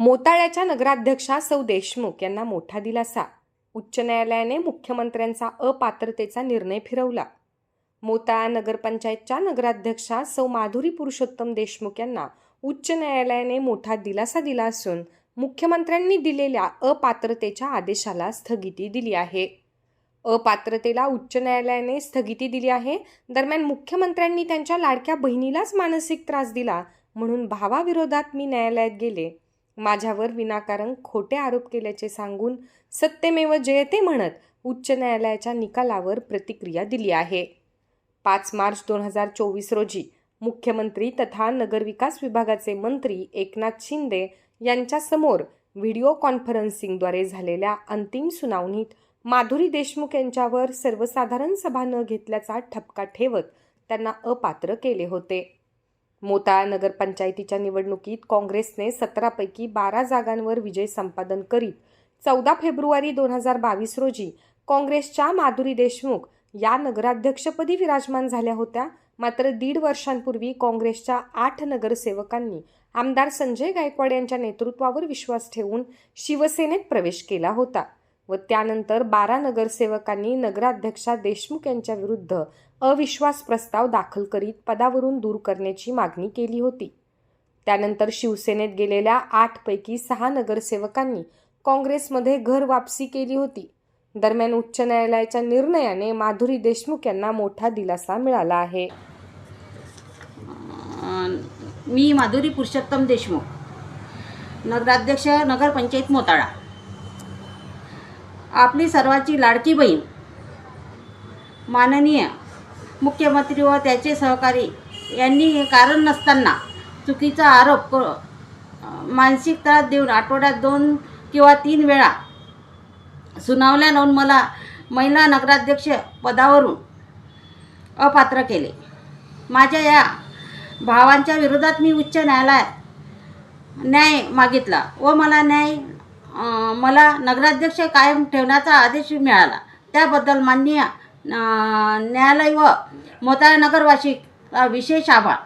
मोताळ्याच्या नगराध्यक्षा सौ देशमुख यांना मोठा दिलासा. उच्च न्यायालयाने मुख्यमंत्र्यांचा अपात्रतेचा निर्णय फिरवला. मोताळा नगरपंचायतच्या नगराध्यक्षा सौ माधुरी पुरुषोत्तम देशमुख यांना उच्च न्यायालयाने मोठा दिलासा दिला असून मुख्यमंत्र्यांनी दिलेल्या अपात्रतेच्या आदेशाला स्थगिती दिली आहे. अपात्रतेला उच्च न्यायालयाने स्थगिती दिली आहे. दरम्यान मुख्यमंत्र्यांनी त्यांच्या लाडक्या बहिणीलाच मानसिक त्रास दिला म्हणून भावाविरोधात मी न्यायालयात गेले. माझ्यावर विनाकारण खोटे आरोप केल्याचे सांगून सत्यमेव जयते म्हणत उच्च न्यायालयाच्या निकालावर प्रतिक्रिया दिली आहे. पाच मार्च दोन हजार चोवीस रोजी मुख्यमंत्री तथा नगरविकास विभागाचे मंत्री एकनाथ शिंदे यांच्यासमोर व्हिडिओ कॉन्फरन्सिंगद्वारे झालेल्या अंतिम सुनावणीत माधुरी देशमुख यांच्यावर सर्वसाधारण सभा न घेतल्याचा ठपका ठेवत त्यांना अपात्र केले होते. मोताळा नगरपंचायतीच्या निवडणुकीत काँग्रेसने सतरापैकी बारा जागांवर विजय संपादन करीत चौदा फेब्रुवारी दोन हजार बावीस रोजी काँग्रेसच्या माधुरी देशमुख या नगराध्यक्षपदी विराजमान झाल्या होत्या. मात्र दीड वर्षांपूर्वी काँग्रेसच्या आठ नगरसेवकांनी आमदार संजय गायकवाड यांच्या नेतृत्वावर विश्वास ठेवून शिवसेनेत प्रवेश केला होता. व त्यानंतर बारा नगरसेवकांनी नगराध्यक्षा देशमुख यांच्या विरुद्ध अविश्वास प्रस्ताव दाखल करीत पदावरून दूर करण्याची मागणी केली होती. त्यानंतर शिवसेनेत गेलेल्या आठपैकी सहा नगरसेवकांनी काँग्रेसमध्ये घर वापसी केली होती. दरम्यान उच्च न्यायालयाच्या निर्णयाने माधुरी देशमुख यांना मोठा दिलासा मिळाला आहे. मी माधुरी पुरुषोत्तम देशमुख नगराध्यक्ष नगरपंचायत मोताळा. आपली सर्वाची लाडकी बहीण. माननीय मुख्यमंत्री व त्याचे सहकारी यांनी कारण नसताना चुकीचा आरोप क मानसिक त्रास देऊन आठवड्यात दोन किंवा तीन वेळा सुनावल्या मला महिला नगराध्यक्ष पदावरून अपात्र केले. माझ्या या भावांच्या विरोधात मी उच्च न्यायालयात न्याय मागितला व मला न्याय मला नगराध्यक्ष कायम ठेवण्याचा आदेश मिळाला. त्याबद्दल माननीय न्यायालय व मोताळा नगरवासी विशेष आभार.